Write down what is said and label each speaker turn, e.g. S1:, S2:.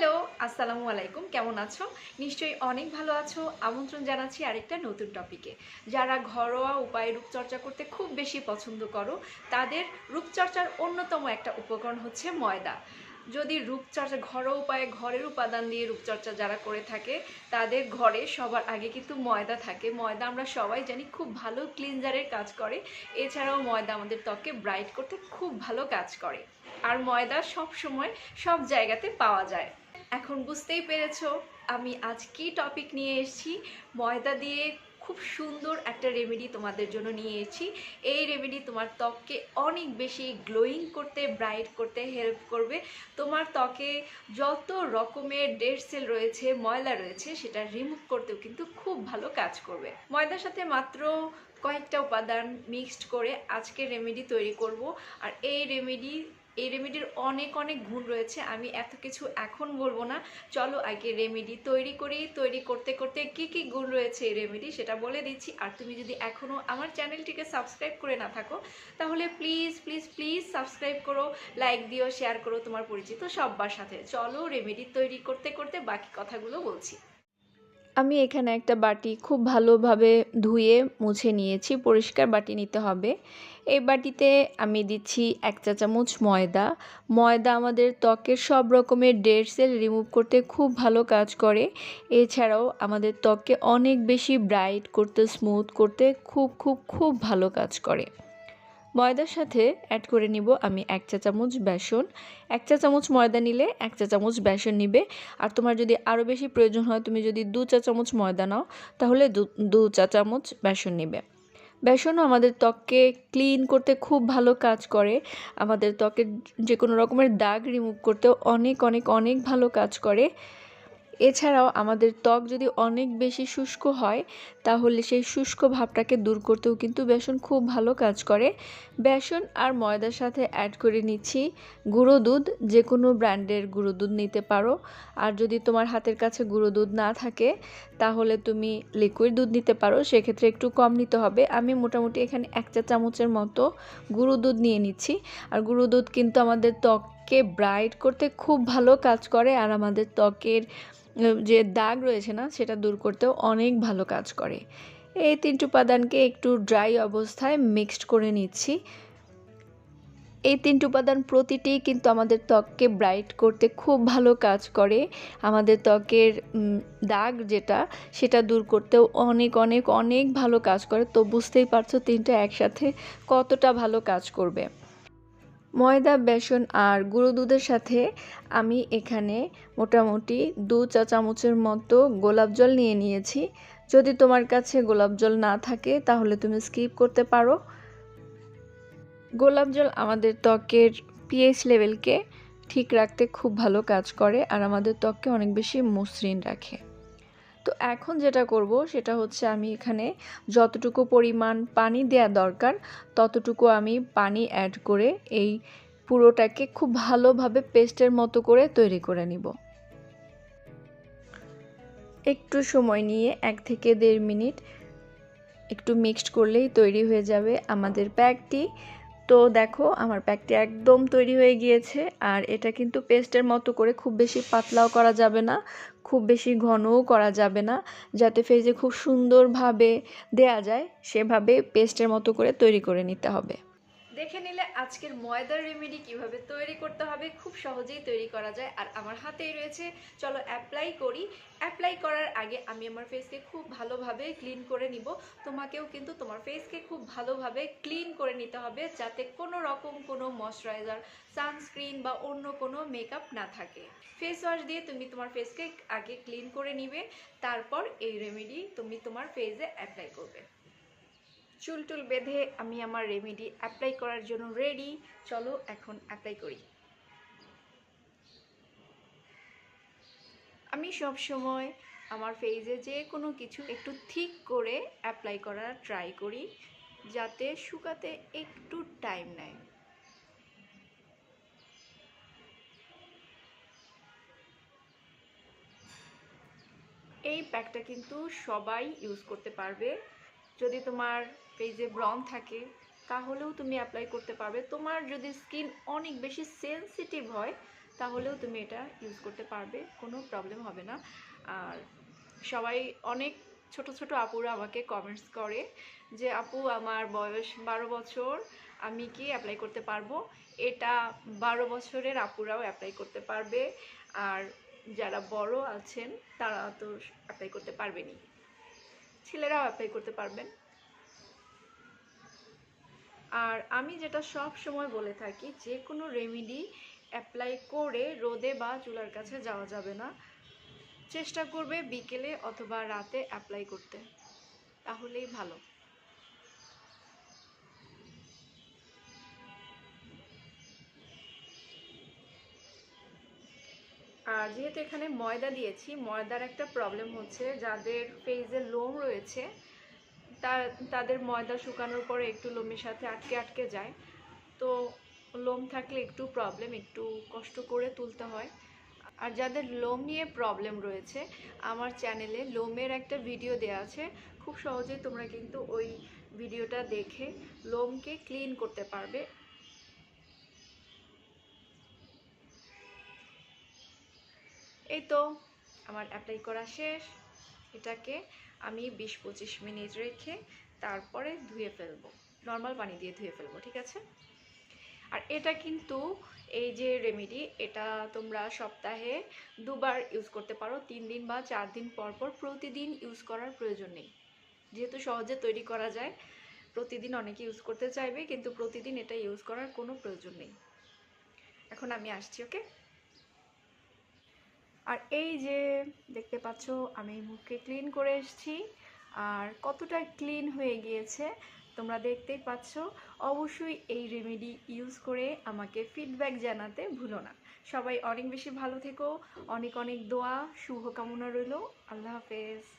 S1: Hello, আসসালামু আলাইকুম, কেমন আছো? নিশ্চয়ই অনেক ভালো আছো। আমন্ত্রণ জানাচ্ছি আরেকটা নতুন টপিকে যারা ঘরোয়া উপায়ে রূপচর্চা করতে খুব বেশি পছন্দ করো, তাদের রূপচর্চার অন্যতম একটা উপকরণ হচ্ছে ময়দা। যদি রূপচর্চা, ঘরোয়া উপায়ে ঘরের উপাদান দিয়ে রূপচর্চা যারা করে থাকে, তাদের ঘরে সবার আগে কিন্তু ময়দা থাকে। ময়দা আমরা সবাই জানি খুব ভালো ক্লিনজারের কাজ করে। এছাড়াও ময়দা আমাদের ত্বকে ব্রাইট করতে খুব ভালো কাজ করে। আর ময়দা সব সময় সব জায়গাতে পাওয়া যায়। এখন বুঝতেই পেরেছ, আমি আজ কি টপিক নিয়ে এসেছি? ময়দা দিয়ে খুব সুন্দর একটা রেমেডি তোমাদের জন্য নিয়ে এসেছি। এই রেমেডি তোমার ত্বককে অনেক বেশি গ্লোয়িং করতে ব্রাইট করতে হেল্প করবে। তোমার ত্বকে যত রকমের ডেড সেল রয়েছে, ময়লা রয়েছে, সেটা রিমুভ করতেও কিন্তু খুব ভালো কাজ করবে। ময়দার সাথে মাত্র কয়েকটা উপাদান মিক্সড করে আজকে রেমেডি তৈরি করব। আর এই রেমেডি এই রেমেডির অনেক অনেক গুণ রয়েছে। আমি এত কিছু এখন বলব না। চলো আগে রেমেডি তৈরি করি। তৈরি করতে করতে কি কি গুণ রয়েছে এই রেমেডি সেটা বলে দিচ্ছি। আর তুমি যদি এখনও আমার চ্যানেলটিকে সাবস্ক্রাইব করে না থাকো, তাহলে প্লিজ প্লিজ প্লিজ সাবস্ক্রাইব করো লাইক দিও শেয়ার করো তোমার পরিচিত সব্বার সাথে। চলো রেমেডি তৈরি করতে করতে বাকি কথাগুলো বলছি।
S2: আমি এখানে একটা বাটি খুব ভালোভাবে ধুয়ে মুছে নিয়েছি, পরিষ্কার বাটি নিতে হবে। এই বাটিতে আমি দিচ্ছি এক চা চামচ ময়দা। ময়দা আমাদের ত্বকের সব রকমের ডেড সেল রিমুভ করতে খুব ভালো কাজ করে। এছাড়াও আমাদের ত্বককে অনেক বেশি ব্রাইট করতে, স্মুথ করতে খুব খুব খুব ভালো কাজ করে। ময়দার সাথে অ্যাড করে নিব আমি এক চা চামচ বেসন। এক চা চামচ ময়দা নিলে এক চা চামচ বেসন নিবে। আর তোমার যদি আরও বেশি প্রয়োজন হয়, তুমি যদি দু চা চামচ ময়দা নাও, তাহলে দু দু চা চামচ বেসন নিবে। বেসনও আমাদের ত্বককে ক্লিন করতে খুব ভালো কাজ করে। আমাদের ত্বকের যে কোনো রকমের দাগ রিমুভ করতেও অনেক অনেক অনেক ভালো কাজ করে। এছাড়াও আমাদের ত্বক যদি অনেক বেশি শুষ্ক হয়, তাহলে সেই শুষ্ক ভাবটাকে দূর করতেও কিন্তু বেসন খুব ভালো কাজ করে। বেসন আর ময়দার সাথে অ্যাড করে নিচ্ছি গুঁড়ো দুধ যে কোনো ব্র্যান্ডের গুঁড়ো দুধ নিতে পারো। আর যদি তোমার হাতের কাছে গুঁড়ো দুধ না থাকে, তাহলে তুমি লিকুইড দুধ নিতে পারো। সেক্ষেত্রে একটু কম নিতে হবে। আমি মোটামুটি এখানে এক চা চামচের মতো গুঁড়ো দুধ নিয়ে নিচ্ছি। আর গুঁড়ো দুধ কিন্তু আমাদের ত্বককে ব্রাইট করতে খুব ভালো কাজ করে আর আমাদের ত্বকের যে দাগ রয়েছে না, সেটা দূর করতেও অনেক ভালো কাজ করে। এই তিনটি উপাদানকে একটু ড্রাই অবস্থায় মিক্সড করে নিচ্ছি। এই তিনটি উপাদান প্রতিটি কিন্তু আমাদের ত্বককে ব্রাইট করতে খুব ভালো কাজ করে। আমাদের ত্বকের দাগ যেটা, সেটা দূর করতেও অনেক অনেক অনেক ভালো কাজ করে। তো বুঝতেই পারছ তিনটা একসাথে কতটা ভালো কাজ করবে। ময়দা, বেসন আর গুঁড়ো দুধের সাথে আমি এখানে মোটামুটি দু চা চামচের মতো গোলাপ জল নিয়ে নিয়েছি। যদি তোমার কাছে গোলাপ জল না থাকে, তাহলে তুমি স্কিপ করতে পারো। গোলাপ জল আমাদের ত্বকের পিএইচ লেভেলকে ঠিক রাখতে খুব ভালো কাজ করে, আর আমাদের ত্বককে অনেক বেশি মসৃণ রাখে। তো এখন যেটা করব সেটা হচ্ছে আমি এখানে যতটুকু পরিমাণ পানি দেয়া দরকার, ততটুকু আমি পানি অ্যাড করে এই পুরোটাকে খুব ভালোভাবে পেস্টের মতো করে তৈরি করে নিব। একটু সময় নিয়ে এক থেকে দেড় মিনিট একটু মিক্সড করলেই তৈরি হয়ে যাবে আমাদের প্যাকটি। তো দেখো, আমার প্যাকটি একদম তৈরি হয়ে গিয়েছে, আর এটা কিন্তু পেস্টের মতো করে খুব বেশি পাতলাও করা যাবে না, খুব বেশি ঘনও করা যাবে না, যাতে ফেজে খুব সুন্দরভাবে দেয়া যায়, সেভাবে পেস্টের মতো করে তৈরি করে নিতে হবে।
S1: দেখে নিলে আজকের ময়দার রেমেডি কীভাবে তৈরি করতে হবে, খুব সহজেই তৈরি করা যায়। আর আমার হাতেই রয়েছে, চলো অ্যাপ্লাই করি। অ্যাপ্লাই করার আগে আমি আমার ফেসকে খুব ভালোভাবে ক্লিন করে নিব। তোমাকেও কিন্তু তোমার ফেসকে খুব ভালোভাবে ক্লিন করে নিতে হবে, যাতে কোনো রকম কোনো ময়শ্চারাইজার সানস্ক্রিন বা অন্য কোনো মেকআপ না থাকে। ফেস ওয়াশ দিয়ে তুমি তোমার ফেসকে আগে ক্লিন করে নিবে, তারপর এই রেমেডি তুমি তোমার ফেসে অ্যাপ্লাই করবে। চুল টুল বেঁধে আমি আমার রেমেডি অ্যাপ্লাই করার জন্য রেডি চলো এখন অ্যাপ্লাই করি। আমি সব সময় আমার ফেজে যে কোনো কিছু একটু ঠিক করে অ্যাপ্লাই করার ট্রাই করি, যাতে শুকাতে একটু টাইম নেয়। এই প্যাকটা কিন্তু সবাই ইউজ করতে পারবে। যদি তোমার ফেজে ব্রন থাকে, তাহলেও তুমি অ্যাপ্লাই করতে পারবে। তোমার যদি স্কিন অনেক বেশি সেনসিটিভ হয়, তাহলেও তুমি এটা ইউজ করতে পারবে, কোনো প্রবলেম হবে না। আর সবাই, অনেক ছোট ছোট আপুরা আমাকে কমেন্টস করে যে, আপু, আমার বয়স বারো বছর, আমি কি অ্যাপ্লাই করতে পারব? এটা বারো বছরের আপুরাও অ্যাপ্লাই করতে পারবে। আর যারা বড় আছেন, তারা তো অ্যাপ্লাই করতে পারবেনই। ছেলেরাও অ্যাপ্লাই করতে পারবেন। আর আমি যেটা সব সময় বলে থাকি, যে কোনো রেমেডি অ্যাপ্লাই করে রোদে বা চুলার কাছে যাওয়া যাবে না। চেষ্টা করবে বিকেলে অথবা রাতে অ্যাপ্লাই করতে। তাহলেই ভালো। যেহেতু এখানে ময়দা দিয়েছি, ময়দার একটা প্রবলেম হচ্ছে, যাদের ফেজে লোম রয়েছে, তার, তাদের ময়দা শুকানোর পরে একটু লোমের সাথে আটকে আটকে যায়। তো লোম থাকলে একটু প্রবলেম একটু কষ্ট করে তুলতে হয়। আর যাদের লোম নিয়ে প্রবলেম রয়েছে, আমার চ্যানেলে লোমের একটা ভিডিও দেওয়া আছে। খুব সহজেই তোমরা কিন্তু ওই ভিডিওটা দেখে লোমকে ক্লিন করতে পারবে। এই তো, আমার অ্যাপ্লাই করা শেষ। এটাকে আমি বিশ পঁচিশ মিনিট রেখে তারপরে ধুয়ে ফেলব। নর্মাল পানি দিয়ে ধুয়ে ফেলব, ঠিক আছে? আর এটা কিন্তু এই যে রেমেডি এটা তোমরা সপ্তাহে দুবার ইউজ করতে পারো। তিন দিন বা চার দিন পর পর প্রতিদিন ইউজ করার প্রয়োজন নেই। যেহেতু সহজে তৈরি করা যায়, প্রতিদিন অনেকে ইউজ করতে চাইবে, কিন্তু প্রতিদিন এটা ইউজ করার কোনো প্রয়োজন নেই। এখন আমি আসছি ওকে আর এই যে দেখতে পাচ্ছ, আমি মুখকে ক্লিন করে এসেছি। আর কতটা ক্লিন হয়ে গিয়েছে, তোমরা দেখতেই পাচ্ছ। অবশ্যই এই রেমেডি ইউজ করে আমাকে ফিডব্যাক জানাতে ভুলো না। সবাই অনেক বেশি ভালো থেকো। অনেক অনেক দোয়া, শুভকামনা রইল। আল্লাহ হাফেজ।